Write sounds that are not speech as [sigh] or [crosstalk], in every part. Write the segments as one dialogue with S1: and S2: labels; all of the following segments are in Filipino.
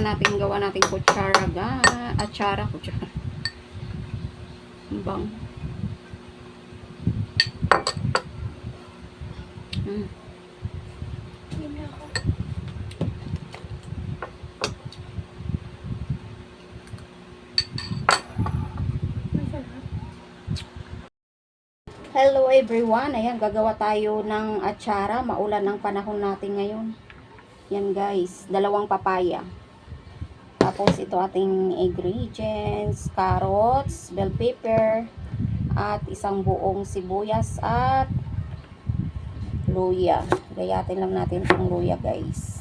S1: na natin gawa natin kutsara ga. Atsara, kutsara. Ang Bang. Mm. Hello everyone. Ayan, gagawa tayo ng atsara. Maulan ang panahon natin ngayon. Yan guys, dalawang papaya. Tapos ito ating ingredients, carrots, bell pepper, at isang buong sibuyas at luya. Gayatin lang natin itong luya guys.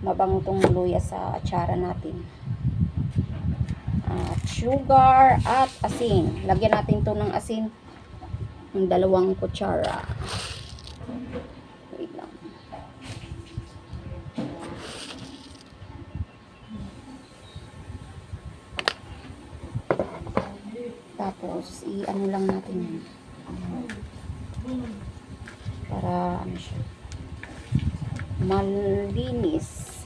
S1: Mabango itong luya sa atsara natin. At sugar at asin. Lagyan natin to ng asin ng dalawang kutsara. Tapos, i-ano lang natin yun. Para, ano siya, malinis.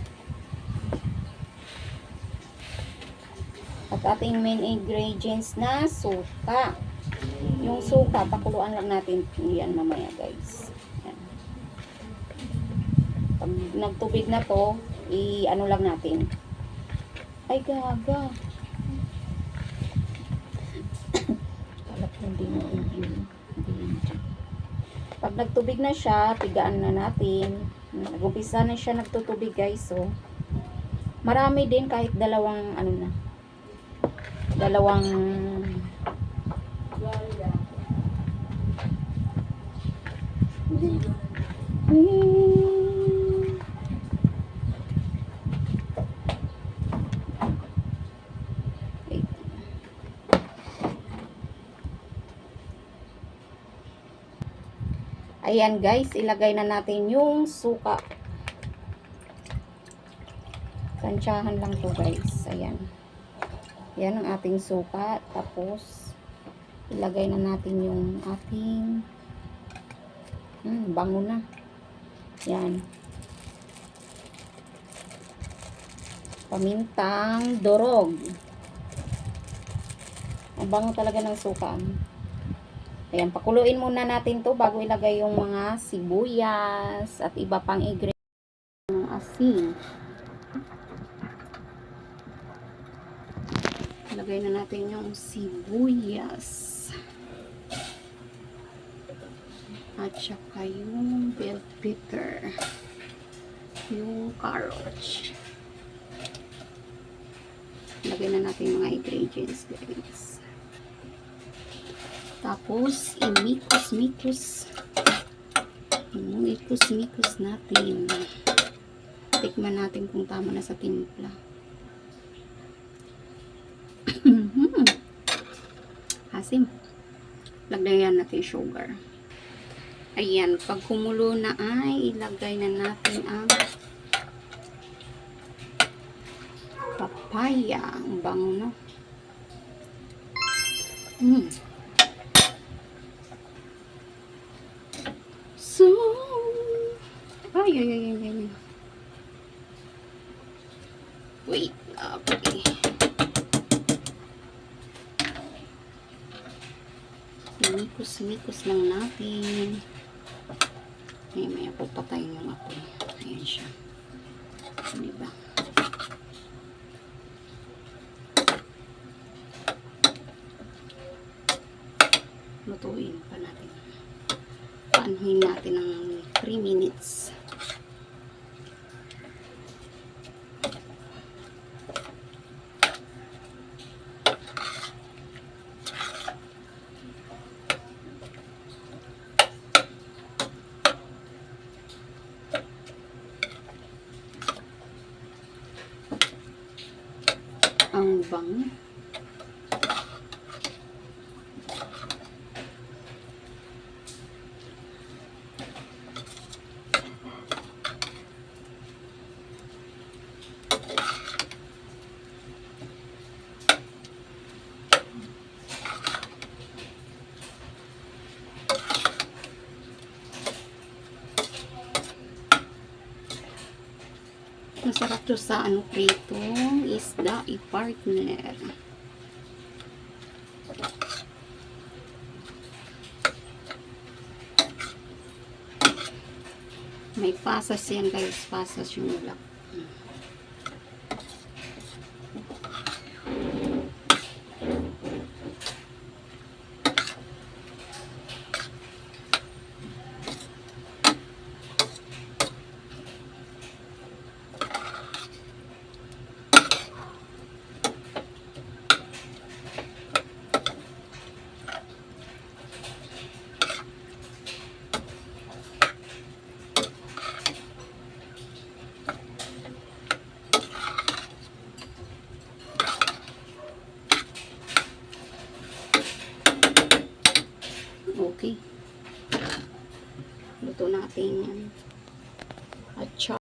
S1: At ating main ingredients na suka. Yung suka, pakuluan lang natin yan mamaya guys. Yan. Pag nagtubig na to, i-ano lang natin. Ay, gaga. Hindi na yun. Hindi yun. Pag nagtubig na siya, tigaan na natin. Nag-umpisa na siya nagtutubig guys. So, marami din kahit dalawang ano na. Dalawang Wait. Ayan guys, ilagay na natin yung suka. Tansyahan lang to guys. Ayan. Yan ang ating suka. Tapos, ilagay na natin yung ating Hmm, bango na. Yan. Pamintang dorog. Ang bango talaga ng suka. Ayan, pakuluin muna natin to bago ilagay yung mga sibuyas at iba pang ingredients ng asin. Ilagay na natin yung sibuyas. At saka yung bell pepper. Yung carrots. Lagay na natin yung mga ingredients guys. Tapos, imikos-mikos. Imikos-mikos natin. Tikman natin kung tama na sa timpla. [clears throat] Asim. Lagyan natin sugar. Ayan, pag kumulo na ay ilagay na natin ang papaya. Ang bango na. Mm. So, ay, ay, ay, ay, ay. Wait, okay. Mikos-mikos lang natin. Ay, maya po patayin yung apoy. Ayan siya. Diba? Lutuin pa natin. Paanuhin natin ng 3 minutes. bango. Masarap to sa ano, prito isda i-partner. May pasas yan guys. Pasas yung ulap. Okay. Luto natin yan. At